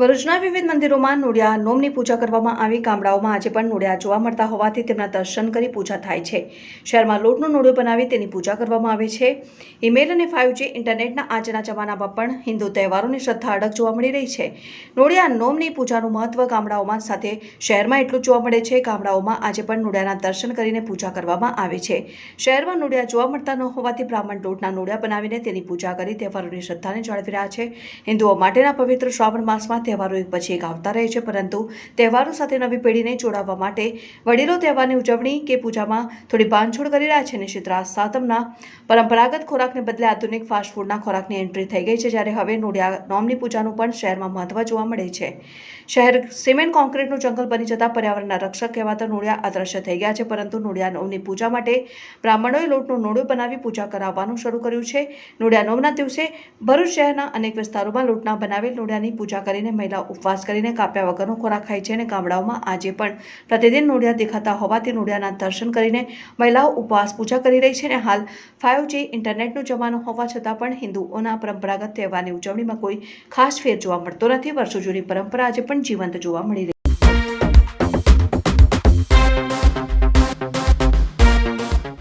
ભરૂચના વિવિધ મંદિરોમાં નોડિયા નોમની પૂજા કરવામાં આવી. ગામડાઓમાં આજે પણ નોડિયા જોવા મળતા હોવાથી તેમના દર્શન કરી પૂજા થાય છે. શહેરમાં લોટનો નોડિયો બનાવી તેની પૂજા કરવામાં આવે છે. ઈમેલ અને ફાઇવ જી ઇન્ટરનેટના આજના જમાનામાં પણ હિન્દુ તહેવારોની શ્રદ્ધા અડગ જોવા મળી રહી છે. નોડિયા નોમની પૂજાનું મહત્વ ગામડાઓમાં સાથે શહેરમાં એટલું જોવા મળે છે. ગામડાઓમાં આજે પણ નોડિયાના દર્શન કરીને પૂજા કરવામાં આવે છે. શહેરમાં નોડિયા જોવા મળતા ન હોવાથી બ્રાહ્મણ લોટના નોડિયા બનાવીને તેની પૂજા કરી તહેવારોની શ્રદ્ધાને જાળવી રહ્યા છે. હિન્દુઓ માટેના પવિત્ર શ્રાવણ માસમાં તહેવારો એક પછી એક આવતા રહે છે, પરંતુ તહેવારો સાથે નવી પેઢીને જોડાવવા માટે વડીલો તહેવારની ઉજવણી કે પૂજામાં થોડી બાંધછોડ કરી રહ્યા છે અને શીતળા સાતમના પરંપરાગત ખોરાકને બદલે આધુનિક ફાસ્ટફૂડના ખોરાકની એન્ટ્રી થઈ ગઈ છે, જ્યારે હવે નોડિયા નોમની પૂજાનું પણ શહેરમાં મહત્વ જોવા મળે છે. શહેર સિમેન્ટ કોન્ક્રીટનું જંગલ બની જતાં પર્યાવરણના રક્ષક કહેવાતા નોડિયા અદ્રશ્ય થઈ ગયા છે, પરંતુ નોડિયા નોમની પૂજા માટે બ્રાહ્મણોએ લોટનું નોડું બનાવી પૂજા કરાવવાનું શરૂ કર્યું છે. નોડિયા નોમના દિવસે ભરૂચ શહેરના અનેક વિસ્તારોમાં લોટના બનાવેલ નોડિયાની પૂજા કરીને મહિલાઓ ઉપવાસ કરીને કાપ્યા વગરનો ખોરાક ખાય છે અને ગામડાઓમાં આજે પણ પ્રતિદિન નોડિયા દેખાતા હોવાથી નોડિયાના દર્શન કરીને મહિલાઓ ઉપવાસ પૂજા કરી રહી છે અને હાલ ફાઇવ જી ઇન્ટરનેટનો જમાનો હોવા છતાં પણ હિન્દુઓના પરંપરાગત તહેવારની ઉજવણીમાં કોઈ ખાસ ફેર જોવા મળતો નથી. વર્ષો જૂની પરંપરા આજે પણ જીવંત જોવા મળી રહી